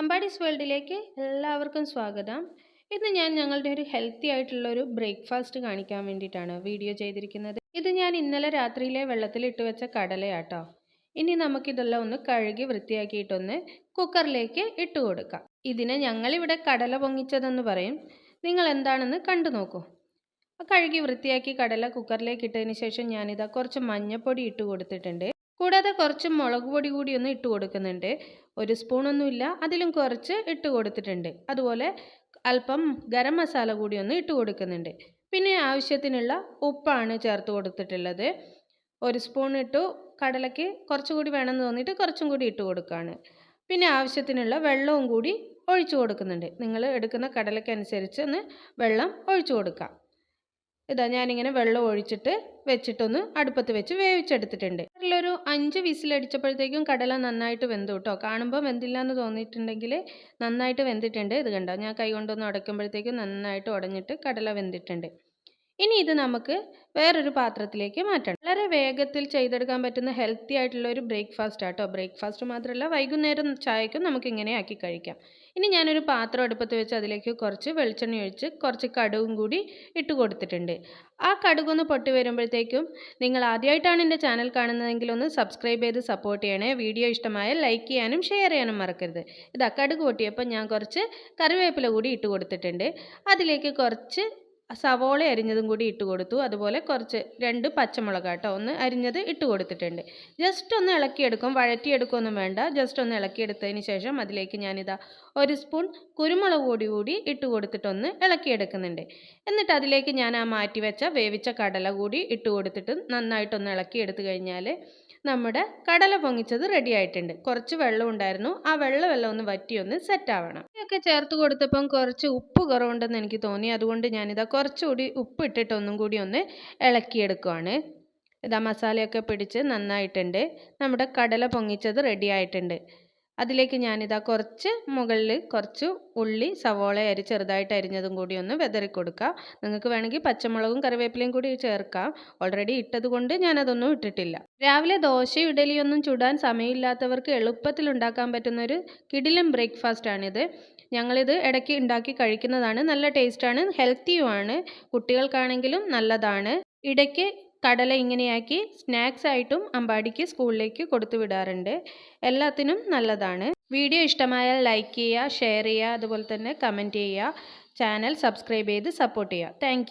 അമ്പാടീസ് വേൾഡിലേക്ക് എല്ലാവർക്കും സ്വാഗതം. ഇന്ന് ഞാൻ ഞങ്ങളുടെ ഒരു ഹെൽത്തി ആയിട്ടുള്ള ഒരു ബ്രേക്ക്ഫാസ്റ്റ് കാണിക്കാൻ വേണ്ടിയിട്ടാണ് വീഡിയോ ചെയ്തിരിക്കുന്നത്. ഇത് ഞാൻ ഇന്നലെ രാത്രിയിലെ വെള്ളത്തിൽ ഇട്ട് വെച്ച കടലയാട്ടോ. ഇനി നമുക്കിതെല്ലാം ഒന്ന് കഴുകി വൃത്തിയാക്കിയിട്ടൊന്ന് കുക്കറിലേക്ക് ഇട്ട് കൊടുക്കാം. ഇതിനെ ഞങ്ങളിവിടെ കടല പൊങ്ങിച്ചതെന്ന് പറയും. നിങ്ങൾ എന്താണെന്ന് കണ്ടു നോക്കൂ. കഴുകി വൃത്തിയാക്കി കടല കുക്കറിലേക്ക് ഇട്ടതിന് ശേഷം ഞാനിതാ കുറച്ച് മഞ്ഞൾപ്പൊടി ഇട്ട് കൊടുത്തിട്ടുണ്ട്. കൂടാതെ കുറച്ച് മുളക് പൊടി കൂടി ഒന്ന് ഇട്ട് കൊടുക്കുന്നുണ്ട്. ഒരു സ്പൂണൊന്നുമില്ല അതിലും കുറച്ച് ഇട്ട് കൊടുത്തിട്ടുണ്ട്. അതുപോലെ അല്പം ഗരം മസാല കൂടി ഒന്ന് ഇട്ട് കൊടുക്കുന്നുണ്ട്. പിന്നെ ആവശ്യത്തിനുള്ള ഉപ്പാണ് ചേർത്ത് കൊടുത്തിട്ടുള്ളത്. ഒരു സ്പൂൺ ഇട്ടു. കടലയ്ക്ക് കുറച്ചും കൂടി വേണമെന്ന് തോന്നിയിട്ട് കുറച്ചും കൂടി ഇട്ട് കൊടുക്കുകയാണ് പിന്നെ ആവശ്യത്തിനുള്ള വെള്ളവും കൂടി ഒഴിച്ചു കൊടുക്കുന്നുണ്ട്. നിങ്ങൾ എടുക്കുന്ന കടലയ്ക്കനുസരിച്ച് ഒന്ന് വെള്ളം ഒഴിച്ചു കൊടുക്കാം. ഇതാ ഞാനിങ്ങനെ വെള്ളം ഒഴിച്ചിട്ട് വെച്ചിട്ടൊന്ന് അടുപ്പത്ത് വെച്ച് വേവിച്ചെടുത്തിട്ടുണ്ട്. അതിലൊരു അഞ്ച് വിസിലടിച്ചപ്പോഴത്തേക്കും കടല നന്നായിട്ട് വെന്തു കേട്ടോ കാണുമ്പോൾ വെന്തില്ല എന്ന് തോന്നിയിട്ടുണ്ടെങ്കിൽ നന്നായിട്ട് വെന്തിട്ടുണ്ട്. ഇത് കണ്ടോ? ഞാൻ കൈ കൊണ്ടൊന്ന് ഉടയ്ക്കുമ്പോഴത്തേക്കും നന്നായിട്ട് ഉടഞ്ഞിട്ട് കടല വെന്തിട്ടുണ്ട്. ഇനി ഇത് നമുക്ക് വേറൊരു പാത്രത്തിലേക്ക് മാറ്റണം. വളരെ വേഗത്തിൽ ചെയ്തെടുക്കാൻ പറ്റുന്ന ഹെൽത്തി ആയിട്ടുള്ള ഒരു ബ്രേക്ക്ഫാസ്റ്റ് ആട്ടോ. ബ്രേക്ക്ഫാസ്റ്റ് മാത്രമല്ല വൈകുന്നേരം ചായക്കും നമുക്ക് ഇങ്ങനെ ആക്കി കഴിക്കാം. ഇനി ഞാനൊരു പാത്രം അടുപ്പത്ത് വെച്ച് അതിലേക്ക് കുറച്ച് വെളിച്ചെണ്ണ ഒഴിച്ച് കുറച്ച് കടുകും കൂടി ഇട്ട് കൊടുത്തിട്ടുണ്ട്. ആ കടുകൊന്ന് പൊട്ടി വരുമ്പോഴത്തേക്കും നിങ്ങൾ ആദ്യമായിട്ടാണ് എന്റെ ചാനൽ കാണുന്നതെങ്കിൽ ഒന്ന് സബ്സ്ക്രൈബ് ചെയ്ത് സപ്പോർട്ട് ചെയ്യണേ. വീഡിയോ ഇഷ്ടമായ ലൈക്ക് ചെയ്യാനും ഷെയർ ചെയ്യാനും മറക്കരുത്. ഇതാ കടുക് പൊട്ടിയപ്പോൾ ഞാൻ കുറച്ച് കറിവേപ്പില കൂടി ഇട്ട് കൊടുത്തിട്ടുണ്ട്. അതിലേക്ക് കുറച്ച് സവോള അരിഞ്ഞതും കൂടി ഇട്ട് കൊടുത്തു. അതുപോലെ കുറച്ച് രണ്ട് പച്ചമുളക് കേട്ടോ ഒന്ന് അരിഞ്ഞത് ഇട്ട് കൊടുത്തിട്ടുണ്ട്. ജസ്റ്റ് ഒന്ന് ഇളക്കിയെടുക്കും. വഴറ്റിയെടുക്കൊന്നും വേണ്ട. ജസ്റ്റ് ഒന്ന് ഇളക്കിയെടുത്തതിന് ശേഷം അതിലേക്ക് ഞാനിതാ ഒരു സ്പൂൺ കുരുമുളക് പൊടി കൂടി ഇട്ട് കൊടുത്തിട്ടൊന്ന് ഇളക്കിയെടുക്കുന്നുണ്ട്. എന്നിട്ട് അതിലേക്ക് ഞാൻ ആ മാറ്റി വെച്ച വേവിച്ച കടല കൂടി ഇട്ട് കൊടുത്തിട്ട് നന്നായിട്ടൊന്ന് ഇളക്കിയെടുത്ത് കഴിഞ്ഞാൽ നമ്മുടെ കടല പൊങ്ങിച്ചത് റെഡി ആയിട്ടുണ്ട്. കുറച്ച് വെള്ളം ഉണ്ടായിരുന്നു. ആ വെള്ളം വെള്ളം ഒന്ന് വറ്റി ഒന്ന് സെറ്റ് ആവണം. ഇതൊക്കെ ചേർത്ത് കൊടുത്തപ്പം കുറച്ച് ഉപ്പ് കുറവുണ്ടെന്ന് എനിക്ക് തോന്നി. അതുകൊണ്ട് ഞാനിതാ കുറച്ചുകൂടി ഉപ്പ് ഇട്ടിട്ട് ഒന്നും കൂടി ഒന്ന് ഇളക്കിയെടുക്കുവാണ്. ഇതാ മസാലയൊക്കെ പിടിച്ച് നന്നായിട്ടുണ്ട്. നമ്മുടെ കടല പൊങ്ങിച്ചത് റെഡി ആയിട്ടുണ്ട്. അതിലേക്ക് ഞാനിതാ കുറച്ച് മുകളിൽ കുറച്ച് ഉള്ളി സവോള അരി ചെറുതായിട്ട് അരിഞ്ഞതും കൂടി ഒന്ന് വെതറി കൊടുക്കാം. നിങ്ങൾക്ക് വേണമെങ്കിൽ പച്ചമുളകും കറിവേപ്പിലയും കൂടി ചേർക്കാം. ഓൾറെഡി ഇട്ടത് കൊണ്ട് ഞാനതൊന്നും ഇട്ടിട്ടില്ല. രാവിലെ ദോശ ഇഡലിയൊന്നും ചുടാൻ സമയമില്ലാത്തവർക്ക് എളുപ്പത്തിൽ ഉണ്ടാക്കാൻ പറ്റുന്ന ഒരു കിടിലം ബ്രേക്ക്ഫാസ്റ്റാണിത് ഞങ്ങളിത് ഇടയ്ക്ക് ഉണ്ടാക്കി കഴിക്കുന്നതാണ്. നല്ല ടേസ്റ്റാണ് ഹെൽത്തിയുമാണ്. കുട്ടികൾക്കാണെങ്കിലും നല്ലതാണ്. ഇടയ്ക്ക് കടല ഇങ്ങനെയാക്കി സ്നാക്സ് ആയിട്ടും അമ്പാടിക്ക് സ്കൂളിലേക്ക് കൊടുത്തു വിടാറുണ്ട്. എല്ലാത്തിനും നല്ലതാണ്. വീഡിയോ ഇഷ്ടമായാൽ ലൈക്ക് ചെയ്യുക ഷെയർ ചെയ്യുക അതുപോലെ തന്നെ കമന്റ് ചെയ്യുക. ചാനൽ സബ്സ്ക്രൈബ് ചെയ്ത് സപ്പോർട്ട് ചെയ്യുക. താങ്ക്